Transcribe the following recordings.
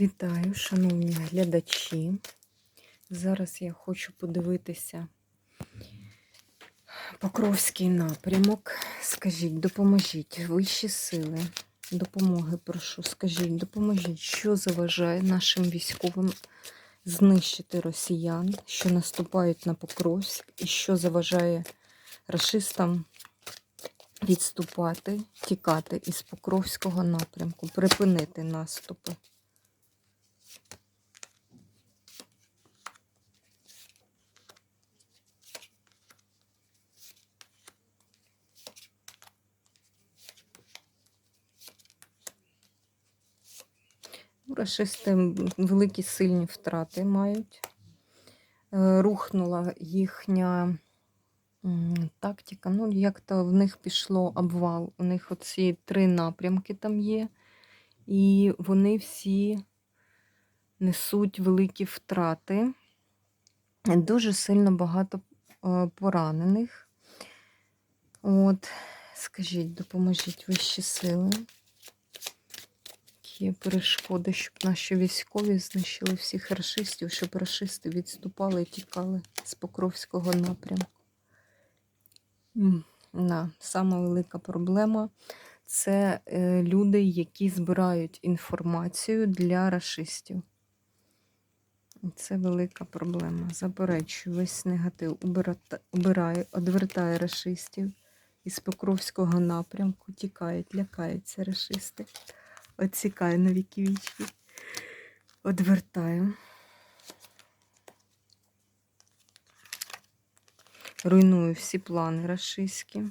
Вітаю, шановні глядачі. Зараз я хочу подивитися Покровський напрямок. Скажіть, допоможіть вищі сили. Допомоги прошу. Скажіть, допоможіть, що заважає нашим військовим знищити росіян, що наступають на Покровськ, і що заважає рашистам відступати, тікати із Покровського напрямку, припинити наступи. Рашисти великі сильні втрати мають. Е, Рухнула їхня тактика. Ну, як-то в них пішло обвал. У них оці три напрямки там є, і вони всі несуть великі втрати. Дуже сильно багато е, поранених. От, скажіть, допоможіть вищі сили. Є перешкоди, щоб наші військові знищили всіх рашистів, щоб рашисти відступали і тікали з Покровського напрямку. Да, сама велика проблема це е, люди, які збирають інформацію для рашистів. Це велика проблема. Заперечую весь негатив, убирає, одвертає рашистів із Покровського напрямку, тікають, лякаються рашисти. Отсікаю на віки вічні. Одвертаю. Руйную всі плани рашистські.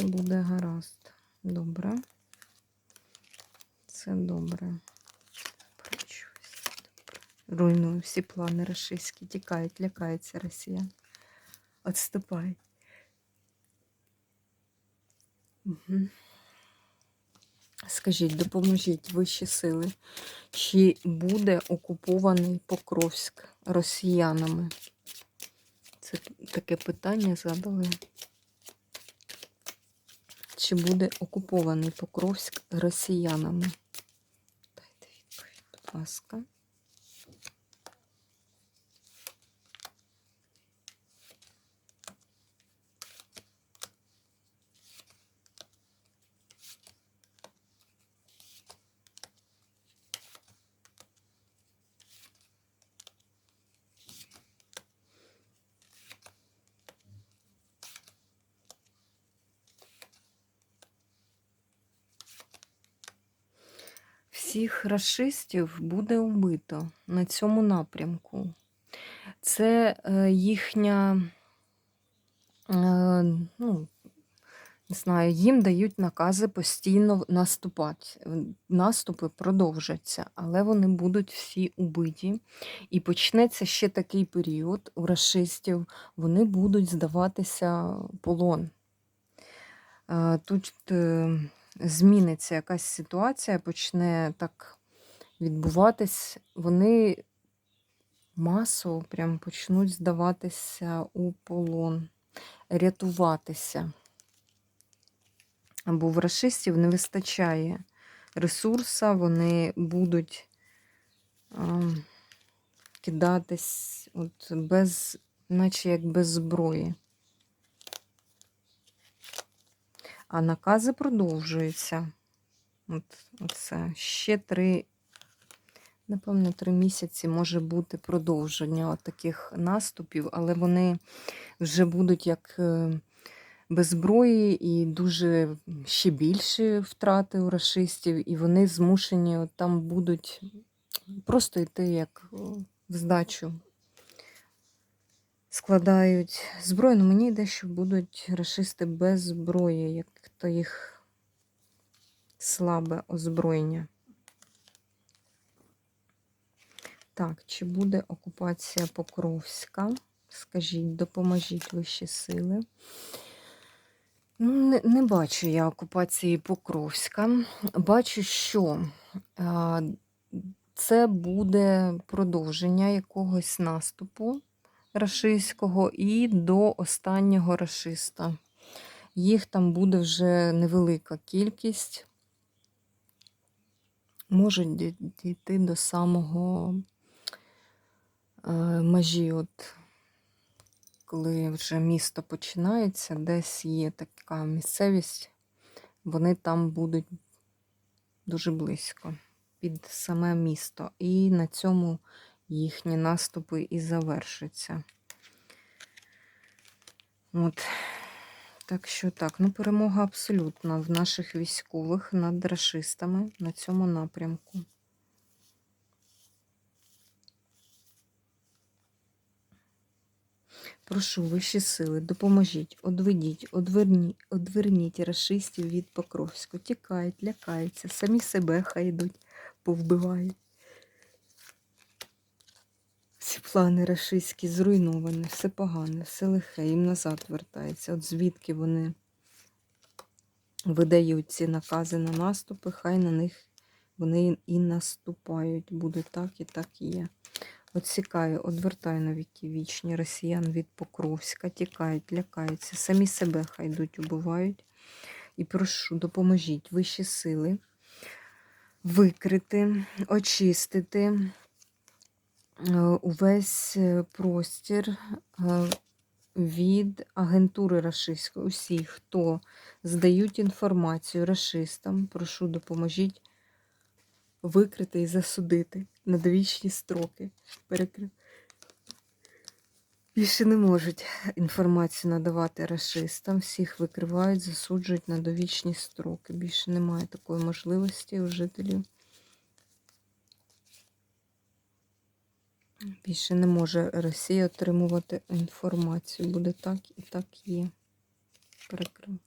Все буде гаразд. Добре. Це добре. Руйную всі плани рашистські. Тікають, лякаються росіян. Отступай. Угу. Скажіть, допоможіть вищі сили, чи буде окупований Покровськ росіянами? Це таке питання задали. Чи буде окупований Покровськ росіянами? Дайте відповідь, будь ласка. Всіх расистів буде вбито на цьому напрямку. Це е, їхня, е, ну, не знаю, їм дають накази постійно наступати. Наступи продовжаться, але вони будуть всі убиті. І почнеться ще такий період у расистів, вони будуть здаватися полон. Е, Тут зміниться якась ситуація, почне так відбуватись. Вони масово прям почнуть здаватися у полон, рятуватися. Бо в расистів не вистачає ресурса, вони будуть а, кидатись от без, наче як без зброї. А накази продовжуються. От, оце. Ще три, напевно, три місяці може бути продовження таких наступів, але вони вже будуть як е, без зброї і дуже ще більші втрати у расистів, і вони змушені от там будуть просто йти як в здачу. Складають зброю, ну мені йде, що будуть расисти без зброї, як то їх слабе озброєння. Так, чи буде окупація Покровська? Скажіть, допоможіть вищі сили. Ну, не, не бачу я окупації Покровська. Бачу, що а, це буде продовження якогось наступу рашистського і до останнього рашиста. Їх там буде вже невелика кількість. Може дійти до самого е, межі, от коли вже місто починається, десь є така місцевість, вони там будуть дуже близько під саме місто. І на цьому їхні наступи і завершаться. От. Так що так, ну перемога абсолютна в наших військових над рашистами на цьому напрямку. Прошу вищі сили, допоможіть, одведіть, одверніть, одверніть рашистів від Покровського. Тікають, лякаються, самі себе хай йдуть, повбивають. Всі плани рашистські зруйновані, все погане, все лихе, їм назад вертається. От звідки вони видають ці накази на наступи, хай на них вони і наступають. Буде так і так і є. Отсікаю, одвертаю на віки вічні росіян від Покровська, тікають, лякаються, самі себе хай йдуть, убивають. І прошу, допоможіть вищі сили викрити, очистити увесь е, простір е, від агентури рашистської. Усі, хто здають інформацію рашистам, прошу, допоможіть викрити і засудити на довічні строки. Більше не можуть інформацію надавати рашистам. Всіх викривають, засуджують на довічні строки. Більше немає такої можливості у жителів. Більше не може Росія отримувати інформацію. Буде так і так є. Перекрив.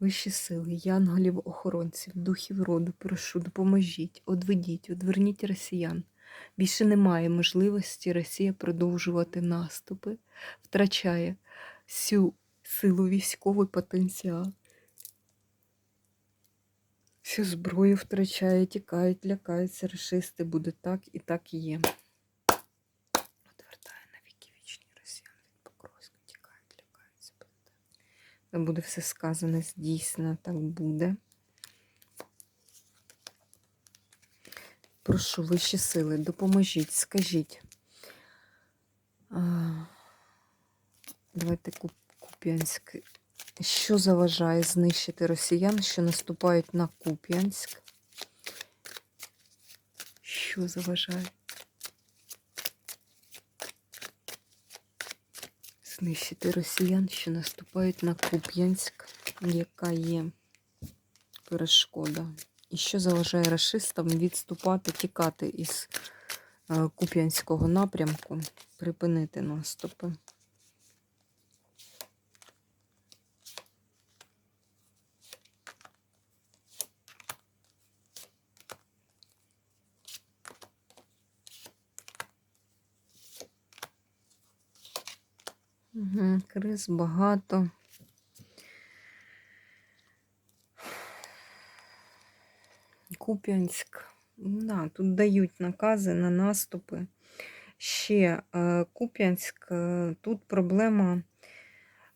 Вищі сили, янголів, охоронців, духів роду, прошу, допоможіть, одведіть, одверніть росіян. Більше немає можливості Росія продовжувати наступи, втрачає всю силу військовий потенціал. Всю зброю втрачає, тікають, лякаються, рашисти. Буде так і так і є. Отвертає на віки вічні росіян від Покровська, тікають, лякаються. Буде так. Буде все сказане здійснено, так буде. Прошу вищі сили, допоможіть, скажіть. Давайте Куп- Куп'янськ. Що заважає знищити росіян, що наступають на Куп'янськ? Що заважає? Знищити росіян, що наступають на Куп'янськ, яка є перешкода. І що заважає рашистам відступати, тікати із е, Куп'янського напрямку, припинити наступи. Криз багато. Куп'янськ. Да, тут дають накази на наступи. Ще е, Куп'янськ, е, тут проблема.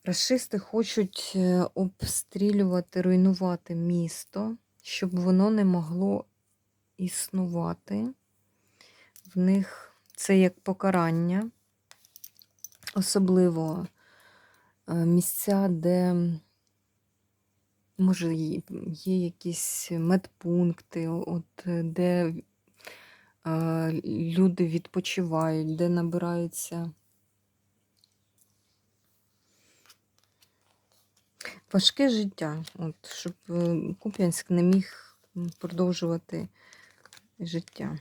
Расисти хочуть е, обстрілювати, руйнувати місто, щоб воно не могло існувати. В них це як покарання, особливо місця, де може є якісь медпункти, от, е, де е, люди відпочивають, де набираються. Важке життя, от, щоб е, Куп'янськ не міг продовжувати життя.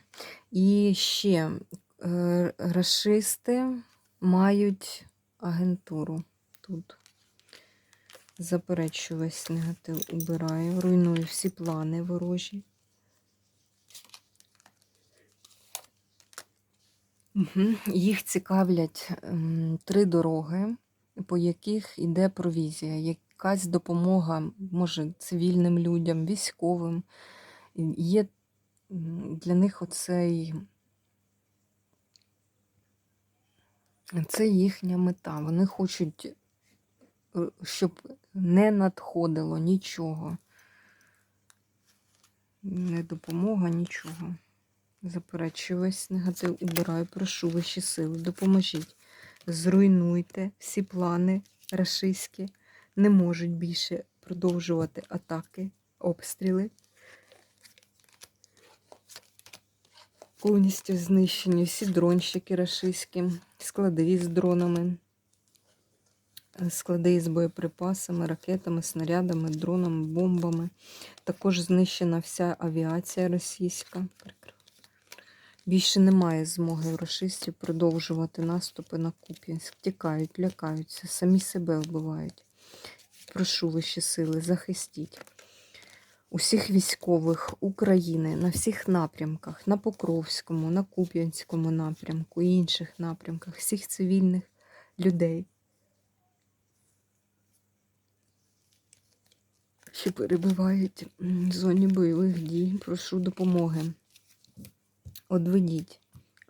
І ще е, рашисти мають агентуру тут. Заперечую весь негатив, убираю, руйную всі плани ворожі. Угу. Їх цікавлять ем, три дороги, по яких йде провізія, якась допомога, може, цивільним людям, військовим. Є для них оцей. Це їхня мета. Вони хочуть, щоб не надходило нічого. Не допомога, нічого. Заперечую весь негатив, убираю, прошу вищі сили, допоможіть. Зруйнуйте всі плани рашистські. Не можуть більше продовжувати атаки, обстріли. Повністю знищені всі дронщики рашистські, склади з дронами, склади з боєприпасами, ракетами, снарядами, дронами, бомбами. Також знищена вся авіація російська. Більше немає змоги у рашистів продовжувати наступи на Куп'янськ. Тікають, лякаються, самі себе вбивають. Прошу вищі сили, захистіть усіх військових України на всіх напрямках, на Покровському, на Куп'янському напрямку інших напрямках, всіх цивільних людей, що перебувають в зоні бойових дій. Прошу допомоги. Одведіть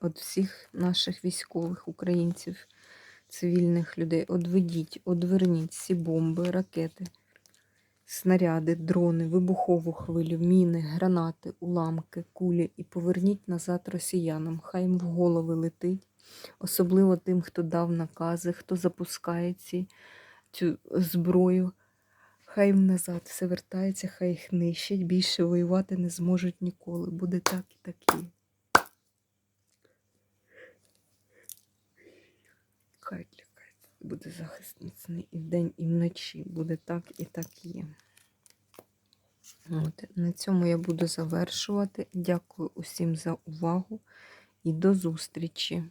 від всіх наших військових українців, цивільних людей. Одведіть, одверніть всі бомби, ракети снаряди, дрони, вибухову хвилю, міни, гранати, уламки, кулі і поверніть назад росіянам. Хай їм в голови летить, особливо тим, хто дав накази, хто запускає ці, цю зброю. Хай їм назад все вертається, хай їх нищать. Більше воювати не зможуть ніколи. Буде так і такі. Хай лякається. Буде захист і вдень, і вночі. Буде так і так є. От, на цьому я буду завершувати. Дякую усім за увагу і до зустрічі!